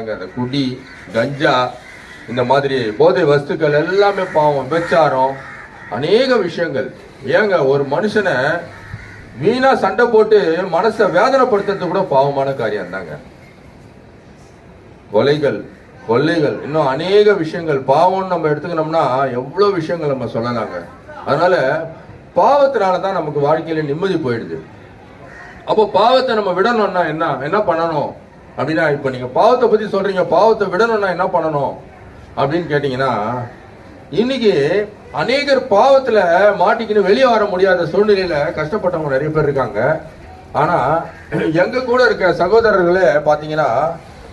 அந்த குடி கஞ்சா இந்த மாதிரி போதை வஸ்துக்கள் எல்லாமே பாவம் விபச்சாரம் அநேக விஷயங்கள். ஏங்க ஒரு மனுஷனை வீணா சண்டை போட்டு மனசை வேதனைப்படுத்துறது கூட பாவமான காரியம் தாங்க. கொலைகள் கொள்ளைகள் இன்னும் அநேக விஷயங்கள். பாவம்னு நம்ம எடுத்துக்கணும்னா எவ்வளோ விஷயங்கள் நம்ம சொல்லலாங்க. அதனால பாவத்தினால தான் நமக்கு வாழ்க்கையில நிம்மதி போயிடுது. அப்போ பாவத்தை நம்ம விடணும்னா என்ன? என்ன பண்ணணும்? அப்படின்னா இப்போ நீங்கள் பாவத்தை பற்றி சொல்கிறீங்க பாவத்தை விடணும்னா என்ன பண்ணணும்? அப்படின்னு கேட்டிங்கன்னா இன்னைக்கு அநேகர் பாவத்தில் மாட்டிக்கின்னு வெளியே வர முடியாத சூழ்நிலையில் கஷ்டப்பட்டவங்க நிறைய பேர் இருக்காங்க. ஆனால் எங்கள் கூட இருக்க சகோதரர்களே பார்த்தீங்கன்னா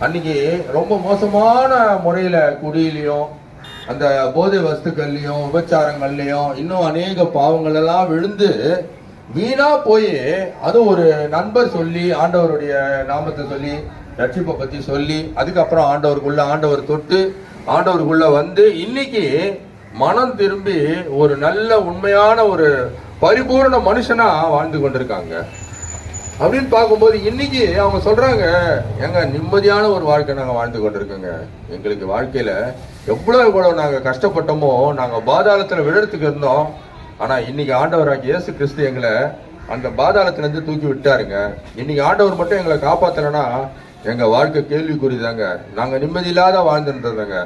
அன்னைக்கு ரொம்ப மோசமான முறையில் குடியிலையும் அந்த போதை வஸ்துக்கள்லையும் விபச்சாரங்கள்லையும் இன்னும் அநேக பாவங்கள் எல்லாம் விழுந்து வீணா போய் அது ஒரு நண்பர் சொல்லி ஆண்டவருடைய நாமத்தை சொல்லி ரட்சிப்பை பற்றி சொல்லி அதுக்கப்புறம் ஆண்டவருக்குள்ள ஆண்டவர் தொட்டு ஆண்டவருக்குள்ள வந்து இன்னைக்கு மனம் திரும்பி ஒரு நல்ல உண்மையான ஒரு பரிபூர்ண மனுஷனா வாழ்ந்து கொண்டிருக்காங்க. அப்படின்னு பார்க்கும்போது இன்னைக்கு அவங்க சொல்றாங்க எங்க நிம்மதியான ஒரு வாழ்க்கை நாங்கள் வாழ்ந்து கொண்டிருக்கோங்க. எங்களுக்கு வாழ்க்கையில எவ்வளோ எவ்வளோ நாங்கள் கஷ்டப்பட்டோமோ நாங்கள் பாதாளத்தில் விழுறதுக்கு இருந்தோம். ஆனால் இன்னைக்கு ஆண்டவராக இயேசு கிறிஸ்து எங்களை அந்த பாதாளத்திலேருந்து தூக்கி விட்டாருங்க. இன்னைக்கு ஆண்டவர் மட்டும் எங்களை காப்பாற்றலைன்னா எங்கள் வாழ்க்கை கேள்விக்குறிதாங்க. தாங்க நாங்கள் நிம்மதியில்லாத வாழ்ந்துருந்தோங்க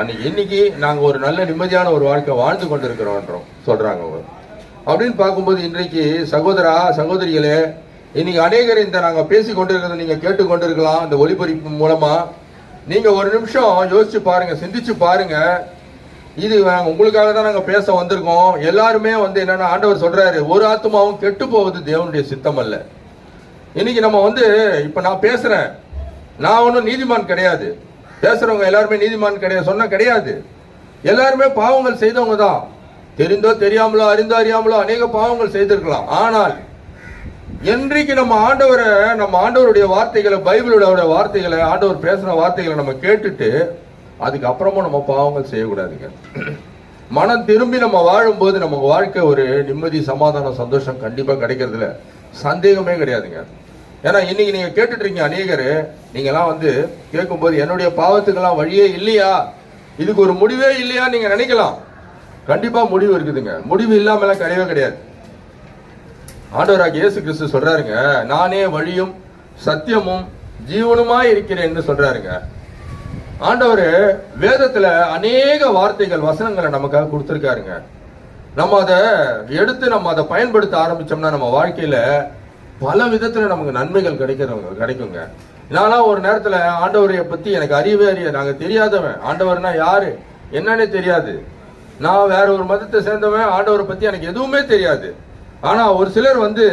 அன்னைக்கு இன்னைக்கு நாங்கள் ஒரு நல்ல நிம்மதியான ஒரு வாழ்க்கை வாழ்ந்து கொண்டிருக்கிறோன்றோம் சொல்கிறாங்க அவங்க. அப்படின்னு பார்க்கும்போது இன்றைக்கு சகோதரா சகோதரிகளே இன்னைக்கு அநேகர் இந்த நாங்கள் பேசி கொண்டிருக்கிறத நீங்கள் கேட்டு கொண்டிருக்கலாம் இந்த ஒளிபரப்பு மூலமாக நீங்கள் ஒரு நிமிஷம் யோசிச்சு பாருங்கள் சிந்திச்சு பாருங்கள் இது உங்களுக்காக தான் நாங்கள் பேச வந்திருக்கோம். எல்லாருமே வந்து என்னென்னா ஆண்டவர் சொல்கிறாரு ஒரு ஆத்மாவும் கெட்டு போவது தேவனுடைய சித்தம் அல்ல இன்னைக்கு நம்ம வந்து இப்போ நான் பேசுகிறேன் நான் ஒன்றும் நீதிமான் கிடையாது. பேசுறவங்க எல்லாருமே நீதிமான் கிடையாது. சொன்னா கிடையாது. எல்லாருமே பாவங்கள் செய்தவங்க தான். தெரிந்தோ தெரியாமலோ அறிந்தோ அறியாமலோ அநேக பாவங்கள் செய்திருக்கலாம். ஆனால் என்றைக்கு நம்ம ஆண்டவரை நம்ம ஆண்டவருடைய வார்த்தைகளை பைபிளோட வார்த்தைகளை ஆண்டவர் பேசுன வார்த்தைகளை நம்ம கேட்டுட்டு அதுக்கு அப்புறமும் நம்ம பாவங்கள் செய்யக்கூடாதுங்க. மனம் திரும்பி நம்ம வாழும்போது நம்ம வாழ்க்கை ஒரு நிம்மதி சமாதானம் சந்தோஷம் கண்டிப்பாக கிடைக்கிறதுல சந்தேகமே கிடையாதுங்க. ஏன்னா இன்னைக்கு நீங்க கேட்டுட்டு இருக்கீங்க அநேகர் நீங்கெல்லாம் வந்து கேட்கும்போது என்னுடைய பாவத்துக்கெல்லாம் வழியே இல்லையா? இதுக்கு ஒரு முடிவே இல்லையா நீங்க நினைக்கலாம். கண்டிப்பா முடிவு இருக்குதுங்க. முடிவு இல்லாமலாம் கிடையவே கிடையாது. ஆண்டவராக இயேசு கிறிஸ்து சொல்றாருங்க நானே வழியும் சத்தியமும் ஜீவனுமாய் இருக்கிறேன்னு சொல்றாருங்க. ஆண்டவர் வேதத்துல அநேக வார்த்தைகள் வசனங்களை நமக்காக கொடுத்துருக்காருங்க. நம்ம அதை எடுத்து நம்ம அதை பயன்படுத்த ஆரம்பிச்சோம்னா நம்ம வாழ்க்கையில பல விதத்துல நமக்கு நன்மைகள் கிடைக்கிறவங்க கிடைக்குங்க. நான்லாம் ஒரு நேரத்துல ஆண்டவரைய பத்தி எனக்கு அறியவே அறிய நாங்க தெரியாதவன். ஆண்டவர்னா யாரு? என்னன்னே தெரியாது. நான் வேற ஒரு மதத்தை சேர்ந்தவன். ஆண்டவரை பத்தி எனக்கு எதுவுமே தெரியாது. ஆனா ஒரு சிலர் வந்து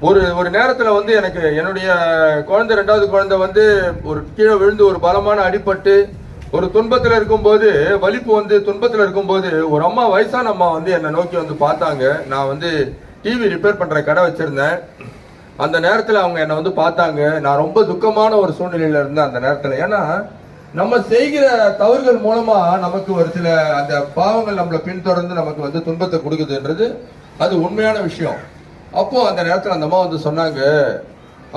ஒரு ஒரு நேரத்துல வந்து எனக்கு என்னுடைய குழந்தை ரெண்டாவது குழந்தை வந்து ஒரு கீழே விழுந்து ஒரு பலமான அடிபட்டு ஒரு துன்பத்துல இருக்கும்போது வலிப்பு வந்து துன்பத்துல இருக்கும்போது ஒரு அம்மா வயசான அம்மா வந்து என்னை நோக்கி வந்து பார்த்தாங்க. நான் வந்து டிவி ரிப்பேர் பண்ணுற கடை வச்சுருந்தேன். அந்த நேரத்தில் அவங்க என்னை வந்து பார்த்தாங்க. நான் ரொம்ப துக்கமான ஒரு சூழ்நிலையில் இருந்தேன் அந்த நேரத்தில். ஏன்னா நம்ம செய்கிற தவறுகள் மூலமாக நமக்கு ஒரு சில அந்த பாவங்கள் நம்மளை பின்தொடர்ந்து நமக்கு வந்து துன்பத்தை கொடுக்குதுன்றது அது உண்மையான விஷயம். அப்போ அந்த நேரத்தில் அந்த அம்மா வந்து சொன்னாங்க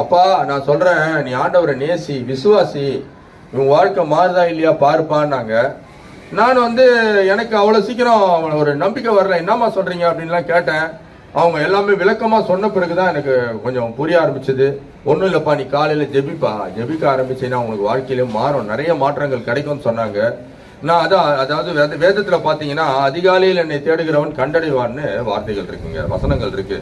அப்பா நான் சொல்கிறேன் நீ ஆண்டவரை நேசி விசுவாசி. உன் வாழ்க்கை மாறுதா இல்லையா பார்ப்பான்னாங்க. நான் வந்து எனக்கு அவ்வளோ சீக்கிரம் ஒரு நம்பிக்கை வரல. என்னம்மா சொல்கிறீங்க அப்படின்லாம் கேட்டேன். அவங்க எல்லாமே விளக்கமாக சொன்ன பிறகு தான் எனக்கு கொஞ்சம் புரிய ஆரம்பிச்சது. ஒன்றும் இல்லைப்பா நீ காலையில் ஜெபிப்பா. ஜெபிக்க ஆரம்பிச்சீங்கன்னா உங்களுக்கு வாழ்க்கையில மாறும். நிறைய மாற்றங்கள் கிடைக்கும்னு சொன்னாங்க. நான் அதான் அதாவது வேத வேதத்தில் பார்த்தீங்கன்னா அதிகாலையில் என்னை தேடுகிறவன் கண்டடைவான்னு வார்த்தைகள் இருக்குங்க வசனங்கள் இருக்கு.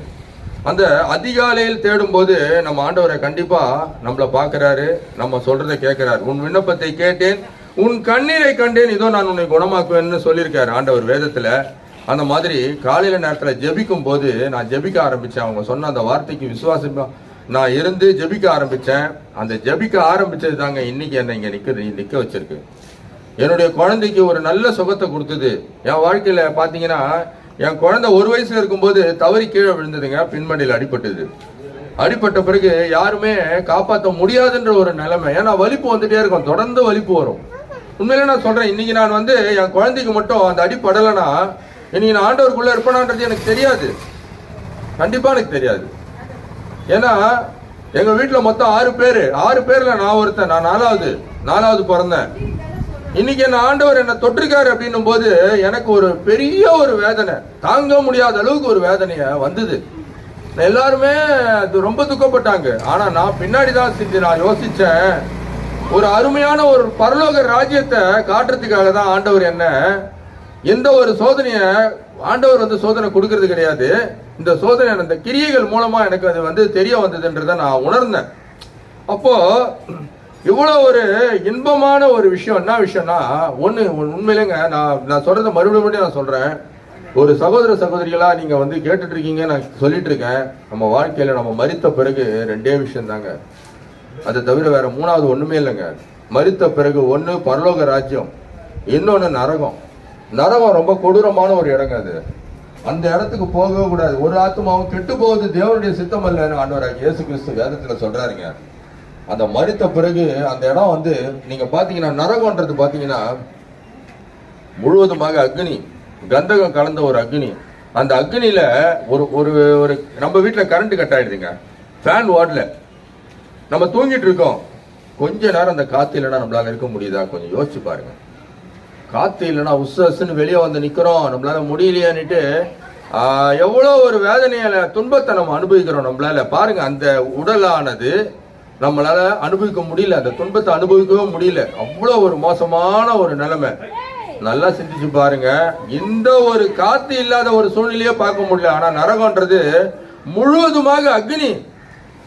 அந்த அதிகாலையில் தேடும்போது நம்ம ஆண்டவரை கண்டிப்பாக நம்மள பார்க்குறாரு நம்ம சொல்கிறத கேட்குறாரு. உன் விண்ணப்பத்தை கேட்டேன் உன் கண்ணீரை கண்டேன் இதோ நான் உன்னை குணமாக்குவேன்னு சொல்லியிருக்காரு ஆண்டவர் வேதத்தில். அந்த மாதிரி காலையில நேரத்துல ஜெபிக்கும் போது நான் ஜெபிக்க ஆரம்பிச்சேன். அவங்க சொன்ன அந்த வார்த்தைக்கு விசுவாசமா நான் இருந்து ஜெபிக்க ஆரம்பிச்சேன். அந்த ஜெபிக்க ஆரம்பிச்சது தாங்க இன்னைக்கு என்னை இங்க நிக்க நிக்க வச்சிருக்கு. என்னுடைய குழந்தைக்கு ஒரு நல்ல சுகத்தை கொடுத்தது. என் வாழ்க்கையில பாத்தீங்கன்னா என் குழந்தை ஒரு வயசுல இருக்கும்போது தவறி கீழே விழுந்ததுங்க பின்மண்டியில் அடிபட்டது. அடிபட்ட பிறகு யாருமே காப்பாற்ற முடியாதுன்ற ஒரு நிலைமை. ஏன்னா வலிப்பு வந்துட்டே இருக்கும். தொடர்ந்து வலிப்பு வரும். உண்மையிலே நான் சொல்றேன் இன்னைக்கு நான் வந்து என் குழந்தைக்கு மட்டும் அந்த அடிப்படலைன்னா இன்னைக்கு நான் ஆண்டவருக்குள்ள இருப்பேனான்றது எனக்கு தெரியாது. கண்டிப்பா எனக்கு தெரியாது. ஏன்னா எங்க வீட்டுல மொத்தம் ஆறு பேரு. ஆறு பேர்ல நான் ஒருத்தன். நான் நாலாவது. நாலாவது பிறந்தேன். இன்னைக்கு என்ன ஆண்டவர் என்ன தொட்டிருக்காரு அப்படின்னும் போது எனக்கு ஒரு பெரிய ஒரு வேதனை. தாங்க முடியாத அளவுக்கு ஒரு வேதனைய வந்தது. எல்லாருமே அது ரொம்ப துக்கப்பட்டாங்க. ஆனா நான் பின்னாடி தான் செஞ்சு நான் யோசிச்சேன். ஒரு அருமையான ஒரு பரலோக ராஜ்யத்தை காட்டுறதுக்காக தான் ஆண்டவர் என்ன எந்த ஒரு சோதனைய ஆண்டவர் வந்து சோதனை கொடுக்கறது கிடையாது. இந்த சோதனை இந்த கிரியைகள் மூலமா எனக்கு அது வந்து தெரிய வந்ததுன்றதை நான் உணர்ந்தேன். அப்போ இவ்வளவு ஒரு இன்பமான ஒரு விஷயம் என்ன விஷயம்னா ஒன்று உண்மையிலேங்க நான் நான் சொல்றதை மறுபடியும் நான் சொல்றேன். ஒரு சகோதர சகோதரிகளா நீங்க வந்து கேட்டுட்டு இருக்கீங்க நான் சொல்லிட்டு இருக்கேன் நம்ம வாழ்க்கையில நம்ம மறித்த பிறகு ரெண்டே விஷயம் தாங்க அதை தவிர வேற மூணாவது ஒண்ணுமே இல்லைங்க. மறித்த பிறகு ஒன்று பரலோக ராஜ்யம் இன்னொன்னு நரகம். நரகம் ரொம்ப கொடூரமான ஒரு இடங்க அது. அந்த இடத்துக்கு போகவே கூடாது. ஒரு ஆத்மாவும் கெட்டு போவது தேவனுடைய சித்தம் அல்லன்னு ஆண்டவராக இயேசு கிறிஸ்து வேதத்துல சொல்றாருங்க. அந்த மறித்த பிறகு அந்த இடம் வந்து நீங்க பாத்தீங்கன்னா நரகம்ன்றது பாத்தீங்கன்னா முழுவதுமாக அக்னி கந்தகம் கலந்த ஒரு அக்னி. அந்த அக்னியில ஒரு ஒரு ஒரு நம்ம வீட்டில் கரண்ட் கட் ஆயிடுதுங்க. ஃபேன் ஓடல நம்ம தூங்கிட்டு இருக்கோம். கொஞ்ச நேரம் அந்த காத்து இல்லைன்னா நம்மளால இருக்க முடியுதா? கொஞ்சம் யோசிச்சு பாருங்க. காத்து இல்லைன்னா உசு உசுன்னு வெளியே வந்து நிற்கிறோம் நம்மளால முடியலையான்ட்டு எவ்வளோ ஒரு வேதனையில துன்பத்தை நம்ம அனுபவிக்கிறோம் நம்மளால. பாருங்க அந்த உடலானது நம்மளால அனுபவிக்க முடியல. அந்த துன்பத்தை அனுபவிக்கவே முடியல. அவ்வளோ ஒரு மோசமான ஒரு நிலைமை. நல்லா சிந்திச்சு பாருங்க. இந்த ஒரு காத்து இல்லாத ஒரு சூழ்நிலையே பார்க்க முடியல. ஆனா நரகம்ன்றது முழுவதுமாக அக்னி.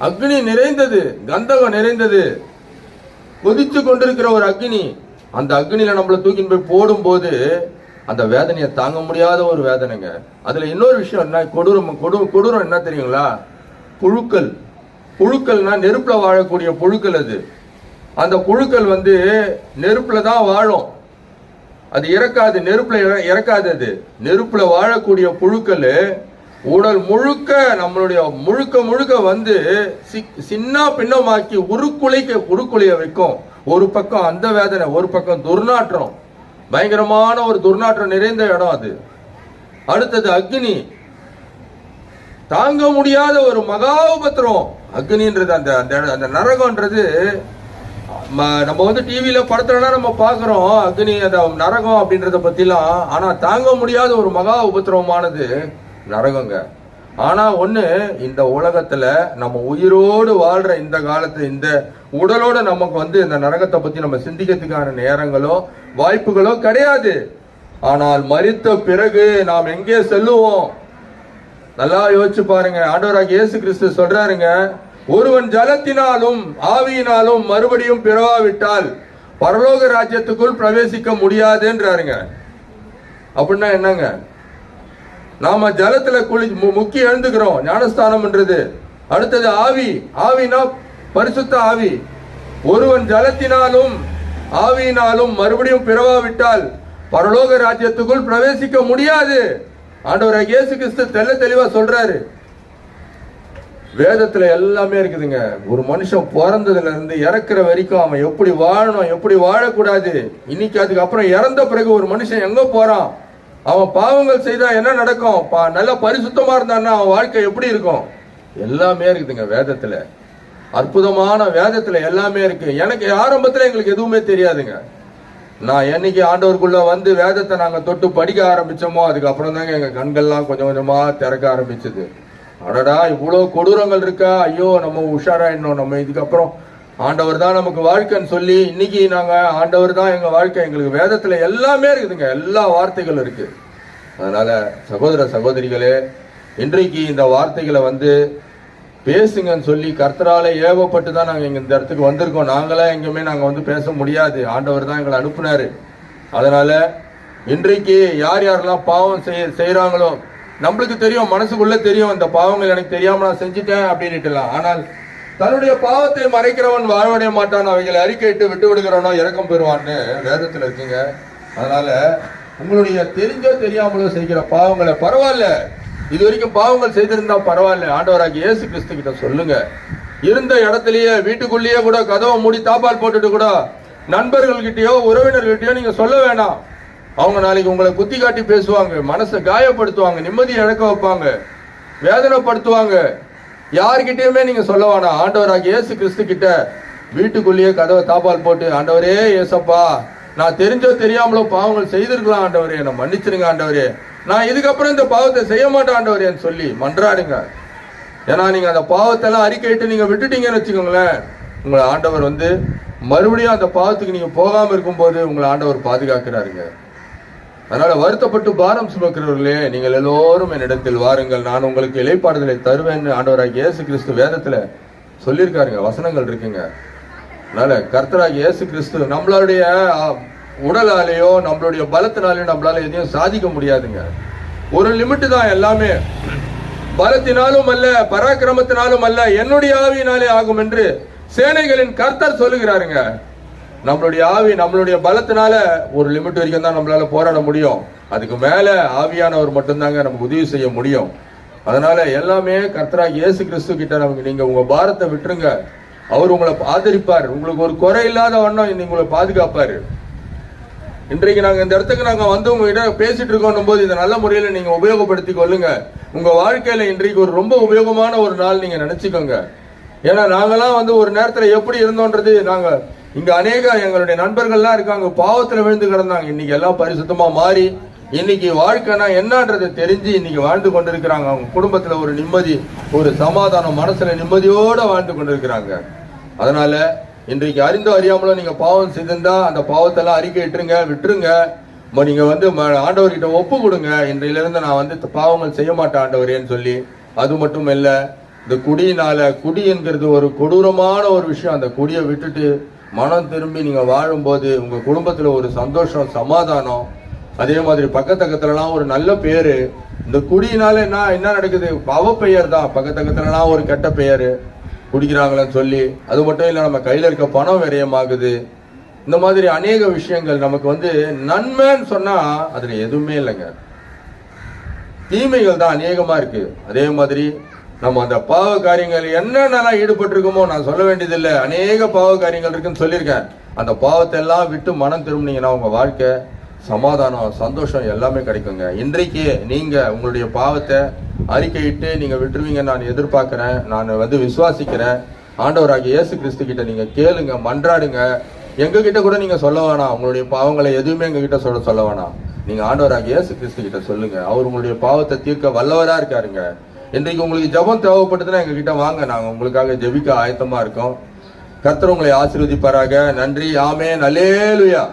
அக்னி நிறைந்தது. கந்தகம் நிறைந்தது. கொதித்து கொண்டிருக்கிற ஒரு அக்னி. அந்த அக்னியில நம்மள தூக்கின்னு போய் போடும்போது அந்த வேதனையை தாங்க முடியாத ஒரு வேதனைங்க. அதுல இன்னொரு விஷயம் என்ன? கொடூரம் கொடு கொடூரம் என்ன தெரியுங்களா? புழுக்கள். புழுக்கள்னா நெருப்புல வாழக்கூடிய புழுக்கள் அது. அந்த புழுக்கள் வந்து நெருப்புல தான் வாழும். அது இறக்காது நெருப்புல இற- இறக்காது அது. நெருப்புல வாழக்கூடிய புழுக்கள் உடல் முழுக்க நம்மளுடைய முழுக்க முழுக்க வந்து சி- சின்ன பின்னமாக்கி உருக்குலைக்க உருக்குலைய வைக்கும். ஒரு பக்கம் அந்த வேதனை ஒரு பக்கம் துர்நாற்றம். பயங்கரமான ஒரு துர்நாற்றம் நிறைந்த இடம் அது. அடுத்தது அக்னி. தாங்க முடியாத ஒரு மகா உபத்திரம் அக்னின்றது அந்த அந்த அந்த நரகம்ன்றது நம்ம வந்து டிவியில படத்துலலாம் நம்ம பார்க்குறோம் அக்னி அந்த நரகம் அப்படின்றத பத்திலாம். ஆனா தாங்க முடியாத ஒரு மகா உபத்திரவமானது நரகங்க. ஆனா ஒண்ணு இந்த உலகத்துல நம்ம உயிரோடு வாழ்ற இந்த காலத்து இந்த உடலோட நமக்கு வந்து இந்த நரகத்தை பத்தி நம்ம சிந்திக்கிறதுக்கான நேரங்களோ வாய்ப்புகளோ கிடையாது. ஆனால் மறித்த பிறகு நாம் எங்கே செல்லுவோம்? நல்லா யோசிச்சு பாருங்க. ஆண்டவராக இயேசு கிறிஸ்து சொல்றாருங்க ஒருவன் ஜலத்தினாலும் ஆவியினாலும் மறுபடியும் பிறவாவிட்டால் பரலோக ராஜ்யத்துக்குள் பிரவேசிக்க முடியாதுன்றாருங்க. அப்படின்னா என்னங்க? நாம ஜலத்துல குளி மு- முக்கி எழுந்துக்கிறோம். ஞானஸ்தானம்ன்றது அடுத்தது ஆவி. ஆவினா பரிசுத்த ஆவி. ஒருவன் ஜலத்தினாலும் ஆவியினாலும் மறுபடியும் பிறவாவிட்டால் பரலோக ராஜ்யத்துக்குள் பிரவேசிக்க முடியாது. ஆண்டவர் இயேசு கிறிஸ்து தெல்ல தெளிவா சொல்றாரு. வேதத்துல எல்லாமே இருக்குதுங்க. ஒரு மனுஷன் பிறந்ததுல இருந்து இறக்குற வரைக்கும் அவன் எப்படி வாழணும் எப்படி வாழக்கூடாது? இன்னைக்கு அதுக்கு அப்புறம் இறந்த பிறகு ஒரு மனுஷன் எங்க போறான்? அவன் பாவங்கள் செய்தா என்ன நடக்கும்? பா- நல்ல பரிசுத்தமா இருந்தான்னா அவன் வாழ்க்கை எப்படி இருக்கும்? எல்லாமே இருக்குதுங்க வேதத்துல. அற்புதமான வேதத்துல எல்லாமே இருக்கு. எனக்கு ஆரம்பத்துல எங்களுக்கு எதுவுமே தெரியாதுங்க. நான் என்னைக்கு ஆண்டவருக்குள்ள வந்து வேதத்தை நாங்க தொட்டு படிக்க ஆரம்பிச்சோமோ அதுக்கப்புறம் தாங்க எங்க கண்கள்லாம் கொஞ்சம் கொஞ்சமா திறக்க ஆரம்பிச்சது. அடடா இவ்வளவு கொடூரங்கள் இருக்கா? ஐயோ நம்ம உஷாராயிடணும் நம்ம இதுக்கப்புறம் ஆண்டவர் தான் நமக்கு வாழ்க்கைன்னு சொல்லி இன்னைக்கு நாங்கள் ஆண்டவர் தான் எங்கள் வாழ்க்கை எங்களுக்கு வேதத்தில் எல்லாமே இருக்குதுங்க. எல்லா வார்த்தைகளும் இருக்கு. அதனால சகோதர சகோதரிகளே இன்றைக்கு இந்த வார்த்தைகளை வந்து பேசுங்கன்னு சொல்லி கர்த்தரால ஏவப்பட்டு தான் நாங்கள் இங்கே இந்த இடத்துக்கு வந்திருக்கோம். நாங்களாம் எங்கேயுமே நாங்கள் வந்து பேச முடியாது. ஆண்டவர் தான் எங்களை அனுப்புனாரு. அதனால இன்றைக்கு யார் யாரெல்லாம் பாவம் செய்ய செய்கிறாங்களோ நம்மளுக்கு தெரியும் மனசுக்குள்ளே தெரியும் இந்த பாவங்கள் எனக்கு தெரியாமல் நான் செஞ்சுட்டேன் அப்படின்ட்டுலாம் ஆனால் தன்னுடைய பாவத்தை மறைக்கிறவன் வாழ்வடைய மாட்டான் அவைகளை அறிக்கையிட்டு விட்டு விடுகிறவனோ இறக்கம் பெறுவான்னு வேதத்தில் இருக்குங்க அதனால உங்களுடைய தெரிஞ்சோ தெரியாமலோ செய்கிற பாவங்களை பரவாயில்ல. இது வரைக்கும் பாவங்கள் செய்திருந்தா பரவாயில்ல. ஆண்டவராக இயேசு கிறிஸ்து கிட்ட சொல்லுங்க. இருந்த இடத்துலயே வீட்டுக்குள்ளேயே கூட கதவை மூடி தாப்பால் போட்டுட்டு கூட நண்பர்கள்கிட்டயோ உறவினர்கிட்டயோ நீங்க சொல்ல வேணாம். அவங்க நாளைக்கு உங்களை குத்தி காட்டி பேசுவாங்க மனசை காயப்படுத்துவாங்க நிம்மதியை இழக்க வைப்பாங்க வேதனைப்படுத்துவாங்க. யார்கிட்டயுமே நீங்க சொல்ல வேணாம். ஆண்டவராக இயேசு கிறிஸ்து கிட்ட வீட்டுக்குள்ளேயே கதவை தாப்பால் போட்டு ஆண்டவரே ஏசப்பா நான் தெரிஞ்சோ தெரியாமலோ பாவங்கள் செய்திருக்கலாம் ஆண்டவரே. என்னை மன்னிச்சிருங்க ஆண்டவரே. நான் இதுக்கப்புறம் இந்த பாவத்தை செய்ய மாட்டேன் ஆண்டவரேன்னு சொல்லி மன்றாடுங்க. ஏன்னா நீங்க அந்த பாவத்தெல்லாம் அறிக்கையிட்டு நீங்க விட்டுட்டீங்கன்னு வச்சுக்கோங்களேன் உங்களை ஆண்டவர் வந்து மறுபடியும் அந்த பாவத்துக்கு நீங்க போகாம இருக்கும்போது உங்களை ஆண்டவர் பாதுகாக்கிறாருங்க. அதனால வருத்தப்பட்டு பாரம் சுமக்கிறவர்களே நீங்கள் எல்லோரும் என்னிடத்தில் வாருங்கள். நான் உங்களுக்கு இலைப்பாடுதலை தருவேன்னு ஆண்டவராக இயேசு கிறிஸ்து வேதத்துல சொல்லியிருக்காருங்க. வசனங்கள் இருக்குங்க. அதனால கர்த்தராக இயேசு கிறிஸ்து நம்மளுடைய உடலாலேயோ நம்மளுடைய பலத்தினாலேயோ நம்மளால எதையும் சாதிக்க முடியாதுங்க. ஒரு லிமிட்டு தான் எல்லாமே. பலத்தினாலும் அல்ல பராக்கிரமத்தினாலும் அல்ல என்னுடைய ஆவியினாலே ஆகும் என்று சேனைகளின் கர்த்தர் சொல்லுகிறாருங்க. நம்மளுடைய ஆவி நம்மளுடைய பலத்தினால ஒரு லிமிட் வரைக்கும் தான் நம்மளால போராட முடியும். அதுக்கு மேல ஆவியானவர் மட்டும்தாங்க நமக்கு உதவி செய்ய முடியும். அதனால எல்லாமே கர்த்தராக இயேசு கிறிஸ்து கிட்ட நமக்கு நீங்க உங்க பாரத்தை விட்டுருங்க. அவர் உங்களை ஆதரிப்பார். உங்களுக்கு ஒரு குறை இல்லாத வண்ணம் உங்களை பாதுகாப்பாரு. இன்றைக்கு நாங்கள் இந்த இடத்துக்கு நாங்கள் வந்து உங்ககிட்ட பேசிட்டு இருக்கோம் போது இதை நல்ல முறையில் நீங்கள் உபயோகப்படுத்தி கொள்ளுங்க. உங்கள் வாழ்க்கையில் இன்றைக்கு ஒரு ரொம்ப உபயோகமான ஒரு நாள் நீங்கள் நினச்சிக்கோங்க. ஏன்னா நாங்கெல்லாம் வந்து ஒரு நேரத்தில் எப்படி இருந்தோன்றது நாங்கள் இங்க அநேக எங்களுடைய நண்பர்கள்லாம் இருக்காங்க பாவத்துல விழுந்து கிடந்தாங்க. இன்னைக்கு எல்லாம் பரிசுத்தமா மாறி இன்னைக்கு வாழ்க்கைனா என்னன்றதை தெரிஞ்சு இன்னைக்கு வாழ்ந்து கொண்டிருக்கிறாங்க. அவங்க குடும்பத்துல ஒரு நிம்மதி ஒரு சமாதானம் மனசுல நிம்மதியோட வாழ்ந்து கொண்டிருக்கிறாங்க. அதனால இன்றைக்கு அறிந்தோ அறியாமலோ நீங்க பாவம் செய்திருந்தா அந்த பாவத்தெல்லாம் அறிக்கை இட்டுருங்க விட்டுருங்க. நீங்கள் நீங்க வந்து ம- ஆண்டவர்கிட்ட ஒப்பு கொடுங்க. இன்றையிலிருந்து நான் வந்து பாவங்கள் செய்ய மாட்டேன் ஆண்டவரேன்னு சொல்லி அது மட்டும் இல்லை இந்த குடியினால குடி என்கிறது ஒரு கொடூரமான ஒரு விஷயம். அந்த குடியை விட்டுட்டு மனம் திரும்பி நீங்கள் வாழும்போது உங்கள் குடும்பத்தில் ஒரு சந்தோஷம் சமாதானம். அதே மாதிரி பக்கத்தக்கத்துலலாம் ஒரு நல்ல பேர். இந்த குடியினால என்ன என்ன நடக்குது? பவ பெயர் தான். பக்கத்தக்கத்துலலாம் ஒரு கெட்ட பெயர். குடிக்கிறாங்களேன்னு சொல்லி அது மட்டும் இல்லை நம்ம கையில் இருக்க பணம் விரயமாகுது. இந்த மாதிரி அநேக விஷயங்கள் நமக்கு வந்து நன்மைன்னு சொன்னால் அதில் எதுவுமே இல்லைங்க. தீமைகள் தான் அநேகமாக இருக்குது அதே மாதிரி நம்ம அந்த பாவ காரியங்கள் என்னென்னலாம் ஈடுபட்டிருக்கோமோ நான் சொல்ல வேண்டியதில்லை. அநேக பாவ காரியங்கள் இருக்குன்னு சொல்லியிருக்கேன். அந்த பாவத்தை எல்லாம் விட்டு மனம் திரும்பினீங்கன்னா உங்கள் வாழ்க்கை சமாதானம் சந்தோஷம் எல்லாமே கிடைக்குங்க. இன்றைக்கு நீங்கள் உங்களுடைய பாவத்தை அறிக்கையிட்டு நீங்கள் விட்டுருவீங்க நான் எதிர்பார்க்குறேன். நான் வந்து விசுவாசிக்கிறேன். ஆண்டவராகிய இயேசு கிறிஸ்து கிட்ட நீங்கள் கேளுங்க மன்றாடுங்க. எங்ககிட்ட கூட நீங்கள் சொல்ல வேணாம். உங்களுடைய பாவங்களை எதுவுமே எங்ககிட்ட சொல்ல சொல்ல வேணாம். நீங்கள் ஆண்டவராகிய இயேசு கிறிஸ்து கிட்ட சொல்லுங்கள் அவர் உங்களுடைய பாவத்தை தீர்க்க வல்லவராக இருக்காருங்க. இன்றைக்கு உங்களுக்கு ஜெபம் தேவைப்பட்டதுன்னா எங்ககிட்ட வாங்க. நாங்கள் உங்களுக்காக ஜெபிக்க ஆயத்தமாக இருக்கோம். கர்த்தர் உங்களை ஆசீர்வதிப்பாராக. நன்றி. ஆமே நல்லேலுயா